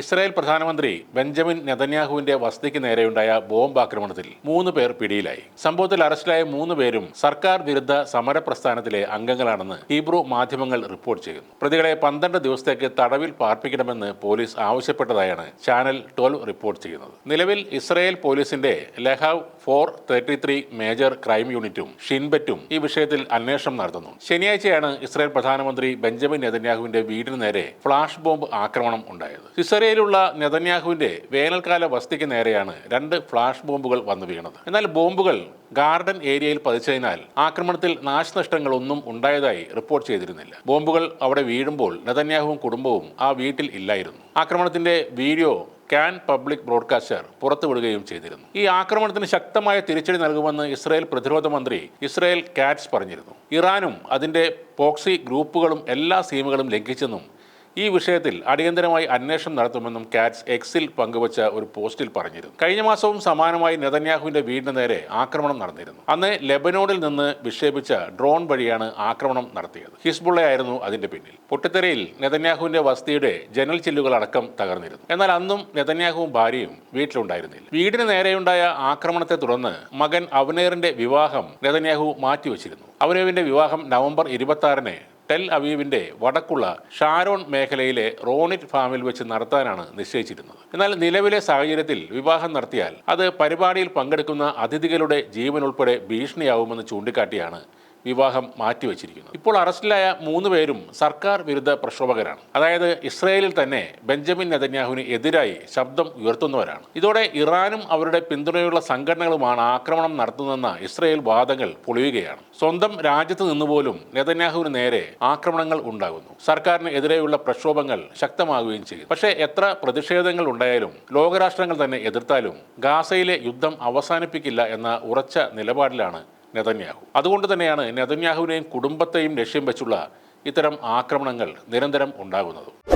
Israel പ്രധാനമന്ത്രി Benjamin നെതന്യാഹുവിന്റെ വസതിക്ക് നേരെയുണ്ടായ bomb ആക്രമണത്തിൽ മൂന്ന് പേർ പിടിയിലായി. സംഭവത്തിൽ അറസ്റ്റിലായ മൂന്ന് പേരും സർക്കാർ വിരുദ്ധ സമര പ്രസ്ഥാനത്തിലെ അംഗങ്ങളാണെന്ന് ഹീബ്രു മാധ്യമങ്ങൾ റിപ്പോർട്ട് ചെയ്യുന്നു. പ്രതികളെ പന്ത്രണ്ട് ദിവസത്തേക്ക് തടവിൽ പാർപ്പിക്കണമെന്ന് പോലീസ് ആവശ്യപ്പെട്ടതായാണ് ചാനൽ ട്വൽവ് റിപ്പോർട്ട് ചെയ്യുന്നത്. നിലവിൽ ഇസ്രായേൽ പോലീസിന്റെ Lahav four thirty three major crime യൂണിറ്റും ഷിൻബറ്റും ഈ വിഷയത്തിൽ അന്വേഷണം നടത്തുന്നു. ശനിയാഴ്ചയാണ് ഇസ്രായേൽ പ്രധാനമന്ത്രി ബെഞ്ചമിൻ നെതന്യാഹുവിന്റെ വീടിന് നേരെ ഫ്ലാഷ് ബോംബ് ആക്രമണം ഉണ്ടായത്. സിസറിയയിലുള്ള നെതന്യാഹുവിന്റെ വേനൽക്കാല വസതിക്ക് നേരെയാണ് രണ്ട് ഫ്ലാഷ് ബോംബുകൾ വന്നു വീണത്. എന്നാൽ ബോംബുകൾ ഗാർഡൻ ഏരിയയിൽ പതിച്ചതിനാൽ ആക്രമണത്തിൽ നാശനഷ്ടങ്ങളൊന്നും ഉണ്ടായതായി റിപ്പോർട്ട് ചെയ്തിരുന്നില്ല. ബോംബുകൾ അവിടെ വീഴുമ്പോൾ നെതന്യാഹുവും കുടുംബവും ആ വീട്ടിൽ ഇല്ലായിരുന്നു. ആക്രമണത്തിന്റെ വീഡിയോ കാൻ പബ്ലിക് ബ്രോഡ്കാസ്റ്റർ പുറത്തുവിടുകയും ചെയ്തിരുന്നു. ഈ ആക്രമണത്തിന് ശക്തമായ തിരിച്ചടി നൽകുമെന്ന് ഇസ്രായേൽ പ്രതിരോധ മന്ത്രി ഇസ്രായേൽ കാറ്റ്സ് പറഞ്ഞിരുന്നു. ഇറാനും അതിന്റെ പോക്സി ഗ്രൂപ്പുകളും എല്ലാ സീമുകളും ലംഘിച്ചെന്നും ഈ വിഷയത്തിൽ അടിയന്തരമായി അന്വേഷണം നടത്തുമെന്നും കാറ്റ്സ് എക്സിൽ പങ്കുവച്ച ഒരു പോസ്റ്റിൽ പറഞ്ഞിരുന്നു. കഴിഞ്ഞ മാസവും സമാനമായി നെതന്യാഹുവിന്റെ വീടിന് നേരെ ആക്രമണം നടന്നിരുന്നു. അന്ന് ലെബനോണിൽ നിന്ന് വിക്ഷേപിച്ച ഡ്രോൺ വഴിയാണ് ആക്രമണം നടത്തിയത്. ഹിസ്ബുള്ളയായിരുന്നു അതിന്റെ പിന്നിൽ. പൊട്ടിത്തെരയിൽ നെതന്യാഹുവിന്റെ വസതിയുടെ ജനൽ ചില്ലുകൾ അടക്കം തകർന്നിരുന്നു. എന്നാൽ അന്നും നെതന്യാഹുവും ഭാര്യയും വീട്ടിലുണ്ടായിരുന്നില്ല. വീടിന് നേരെയുണ്ടായ ആക്രമണത്തെ തുടർന്ന് മകൻ അവനേറിന്റെ വിവാഹം നെതന്യാഹു മാറ്റിവെച്ചിരുന്നു. അവനേവിന്റെ വിവാഹം നവംബർ ഇരുപത്തി ആറിന് ടെൽ അവീവിന്റെ വടക്കുള്ള ഷാരോൺ മേഖലയിലെ റോണിറ്റ് ഫാമിൽ വെച്ച് നടത്താനാണ് നിശ്ചയിച്ചിരുന്നത്. എന്നാൽ നിലവിലെ സാഹചര്യത്തിൽ വിവാഹം നടത്തിയാൽ അത് പരിപാടിയിൽ പങ്കെടുക്കുന്ന അതിഥികളുടെ ജീവൻ ഉൾപ്പെടെ ഭീഷണിയാവുമെന്ന് ചൂണ്ടിക്കാട്ടിയാണ് വിവാഹം മാറ്റിവെച്ചിരിക്കുന്നത് ഇപ്പോൾ അറസ്റ്റിലായ മൂന്ന് പേരും സർക്കാർ വിരുദ്ധ പ്രക്ഷോഭകരാണ്. അതായത് ഇസ്രയേലിൽ തന്നെ ബെഞ്ചമിൻ നെതന്യാഹുവിന് എതിരായി ശബ്ദം ഉയർത്തുന്നവരാണ്. ഇതോടെ ഇറാനും അവരുടെ പിന്തുണയുള്ള സംഘടനകളുമാണ് ആക്രമണം നടത്തുന്നതെന്ന ഇസ്രയേൽ വാദങ്ങൾ പൊളിയുകയാണ്. സ്വന്തം രാജ്യത്ത് നിന്നുപോലും നെതന്യാഹുവിന് നേരെ ആക്രമണങ്ങൾ ഉണ്ടാകുന്നു. സർക്കാരിന് എതിരെയുള്ള പ്രക്ഷോഭങ്ങൾ ശക്തമാകുകയും ചെയ്യും പക്ഷേ എത്ര പ്രതിഷേധങ്ങൾ ഉണ്ടായാലും ലോകരാഷ്ട്രങ്ങൾ തന്നെ എതിർത്താലും ഗാസയിലെ യുദ്ധം അവസാനിപ്പിക്കില്ല എന്ന ഉറച്ച നിലപാടിലാണ് നെതന്യാഹു. അതുകൊണ്ട് തന്നെയാണ് നെതന്യാഹുവിനെയും കുടുംബത്തെയും ലക്ഷ്യം വെച്ചുള്ള ഇത്തരം ആക്രമണങ്ങൾ നിരന്തരം ഉണ്ടാകുന്നത്.